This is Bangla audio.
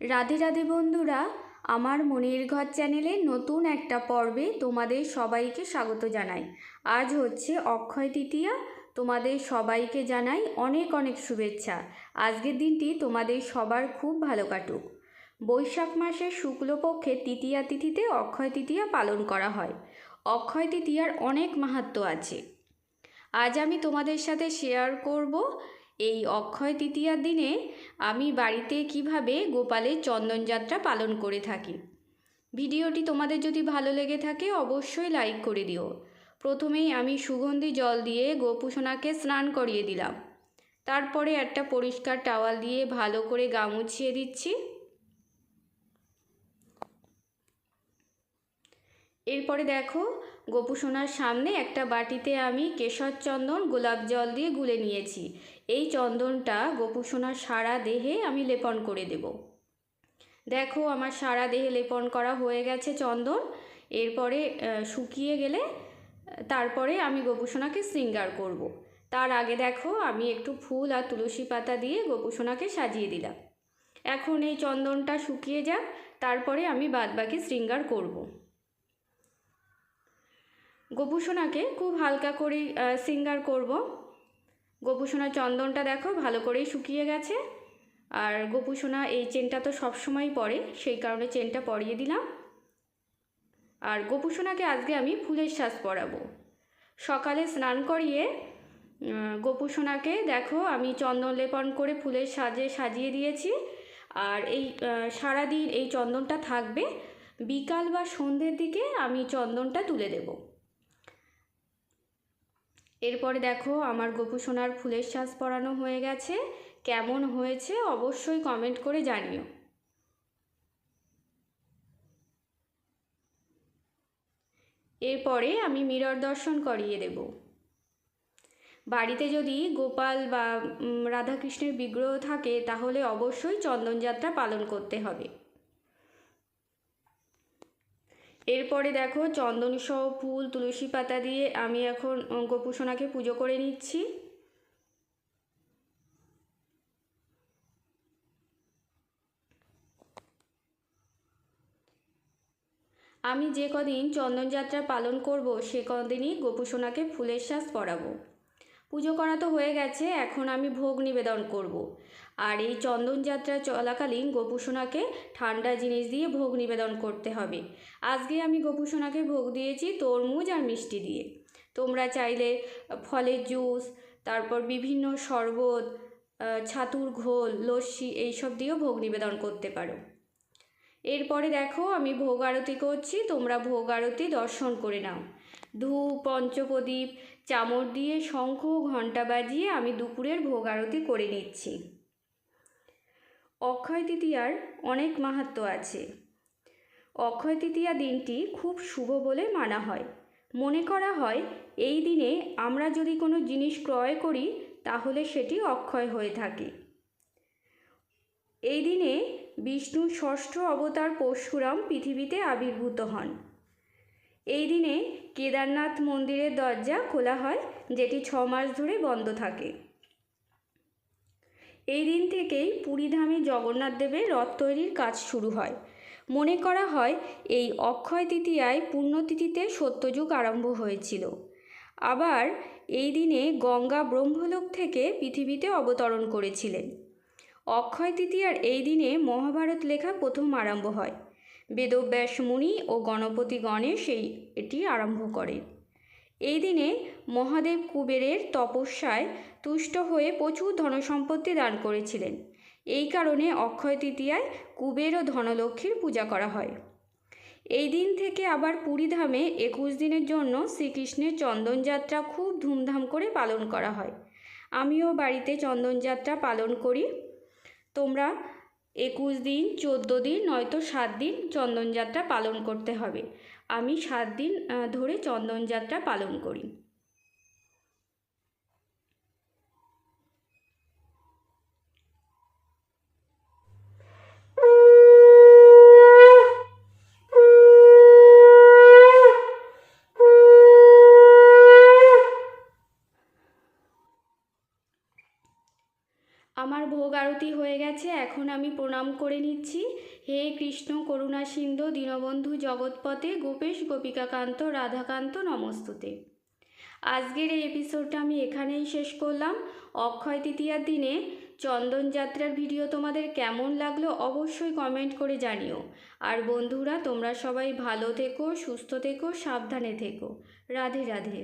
রাধে রাধে বন্ধুরা, আমার মনের ঘর চ্যানেলে নতুন একটা পর্বে তোমাদের সবাইকে স্বাগত জানাই। আজ হচ্ছে অক্ষয় তৃতীয়া, তোমাদের সবাইকে জানাই অনেক অনেক শুভেচ্ছা। আজকের দিনটি তোমাদের সবার খুব ভালো কাটুক। বৈশাখ মাসের শুক্লপক্ষের তৃতীয়া তিথিতে অক্ষয় তৃতীয়া পালন করা হয়। অক্ষয় তৃতীয়ার অনেক মাহাত্ম্য আছে। আজ আমি তোমাদের সাথে শেয়ার করব এই অক্ষয় তৃতীয়ার দিনে আমি বাড়িতে কীভাবে গোপালের চন্দনযাত্রা পালন করে থাকি? ভিডিওটি তোমাদের যদি ভালো লেগে থাকে অবশ্যই লাইক করে দিও। প্রথমেই আমি সুগন্ধি জল দিয়ে গোপুসোনাকে স্নান করিয়ে দিলাম। তারপরে একটা পরিষ্কার টাওয়াল দিয়ে ভালো করে গা মুছিয়ে দিচ্ছি। এরপরে দেখো গোপুসোনার সামনে একটা বাটিতে আমি কেশর চন্দন গোলাপ জল দিয়ে গুলে নিয়েছি। এই চন্দনটা গোপুসোনার সারা দেহে আমি লেপন করে দেব। দেখো, আমার সারা দেহে লেপন করা হয়ে গেছে চন্দন। এরপরে শুকিয়ে গেলে, তারপরে আমি গোপুসোনাকে শৃঙ্গার করব। তার আগে দেখো, আমি একটু ফুল আর তুলসী পাতা দিয়ে গোপুসোনাকে সাজিয়ে দিলাম। এখন এই চন্দনটা শুকিয়ে যাক, তারপরে আমি বাদবাকি শৃঙ্গার করব। গোপুসোনাকে খুব হালকা করে সিঙ্গার করব। গোপুসোনার চন্দনটা দেখো, ভালো করেই শুকিয়ে গেছে। আর গোপুসোনা এই চেনটা তো সবসময় পরে সেই কারণে চেনটা পরিয়ে দিলাম। আর গোপুসোনাকে আজকে আমি ফুলের শ্বাস পরাবো। সকালে স্নান করিয়ে গোপুসোনাকে দেখো, আমি চন্দন লেপন করে ফুলের সাজে সাজিয়ে দিয়েছি। আর এই সারাদিন এই চন্দনটা থাকবে। বিকাল বা সন্ধ্যের দিকে আমি চন্দনটা তুলে দেবো। এরপরে দেখো, আমার গোপু সোনার ফুলের শ্বাস পরানো হয়ে গেছে। কেমন হয়েছে অবশ্যই কমেন্ট করে জানিও। এরপরে আমি মিরর দর্শন করিয়ে দেব। বাড়িতে যদি গোপাল বা রাধাকৃষ্ণের বিগ্রহ থাকে, তাহলে অবশ্যই চন্দনযাত্রা পালন করতে হবে। এরপরে দেখো চন্দন সহ ফুল, তুলসী পাতা দিয়ে আমি এখন গোপুসোনাকে পুজো করে নিচ্ছি আমি যে কদিন চন্দনযাত্রা পালন করব, সে কদিনই গোপুসোনাকে ফুলের শ্বাস পরাবো পুজো করা তো হয়ে গেছে, এখন আমি ভোগ নিবেদন করব। আর এই চন্দনযাত্রা চলাকালীন গোপুসোনাকে ঠান্ডা জিনিস দিয়ে ভোগ নিবেদন করতে হবে। আজকে আমি গোপুসোনাকে ভোগ দিয়েছি তরমুজ আর মিষ্টি দিয়ে। তোমরা চাইলে ফলের জুস, তারপর বিভিন্ন শরবত ছাতুর ঘোল, লস্যি এইসব দিয়েও ভোগ নিবেদন করতে পারো। এরপরে দেখো আমি ভোগ আরতি করছি, তোমরা ভোগ আরতি দর্শন করে নাও। ধূপ, পঞ্চপ্রদীপ, চামর দিয়ে শঙ্খ ঘণ্টা বাজিয়ে আমি দুপুরের ভোগ আরতি করে নিচ্ছি। অক্ষয় তৃতীয়ার অনেক মাহাত্ম আছে। অক্ষয় তৃতীয়া দিনটি খুব শুভ বলে মানা হয়। মনে করা হয়, এই দিনে আমরা যদি কোনো জিনিস ক্রয় করি, তাহলে সেটি অক্ষয় হয়ে থাকে। এই দিনে বিষ্ণুর ষষ্ঠ অবতার পরশুরাম পৃথিবীতে আবির্ভূত হন। এই দিনে কেদারনাথ মন্দিরের দরজা খোলা হয়, যেটি ছ মাস ধরে বন্ধ থাকে। এই দিন থেকেই পুরীধামে জগন্নাথ দেবের রথ তৈরির কাজ শুরু হয়। মনে করা হয়, এই অক্ষয় তৃতীয়ায় পুণ্যতিথিতে সত্যযুগ আরম্ভ হয়েছিল। আবার এই দিনে গঙ্গা ব্রহ্মলোক থেকে পৃথিবীতে অবতরণ করেছিলেন। অক্ষয় তৃতীয়ার এই দিনে মহাভারত লেখা প্রথম আরম্ভ হয়। বেদব্যাস মুনি ও গণপতি গণেশ এই এটি আরম্ভ করেন। এই দিনে মহাদেব কুবেরের তপস্যায় তুষ্ট হয়ে প্রচুর ধনসম্পত্তি দান করেছিলেন। এই কারণে অক্ষয় তৃতীয়ায় কুবের ও ধনলক্ষ্মীর পূজা করা হয়। এই দিন থেকে আবার পুরীধামে একুশ দিনের জন্য শ্রীকৃষ্ণের চন্দনযাত্রা খুব ধুমধাম করে পালন করা হয়। আমিও বাড়িতে চন্দনযাত্রা পালন করি। তোমরা একুশ দিন, চোদ্দ দিন নয়তো সাত দিন চন্দনযাত্রা পালন করতে হবে। আমি সাত দিন ধরে চন্দনযাত্রা পালন করি। আমার ভোগ আরতি হয়ে গেছে, এখন আমি প্রণাম করে নিচ্ছি। হে কৃষ্ণ করুণা সিন্ধু, দীনবন্ধু জগৎপথে, গোপেশ গোপিকাকান্ত, রাধাকান্ত নমস্তুতে। আজকের এই এপিসোডটা আমি এখানেই শেষ করলাম। অক্ষয় তৃতীয়ার দিনে চন্দন যাত্রার ভিডিও তোমাদের কেমন লাগল অবশ্যই কমেন্ট করে জানিও। আর বন্ধুরা, তোমরা সবাই ভালো থেকো, সুস্থ থেকো, সাবধানে থেকো। রাধে রাধে।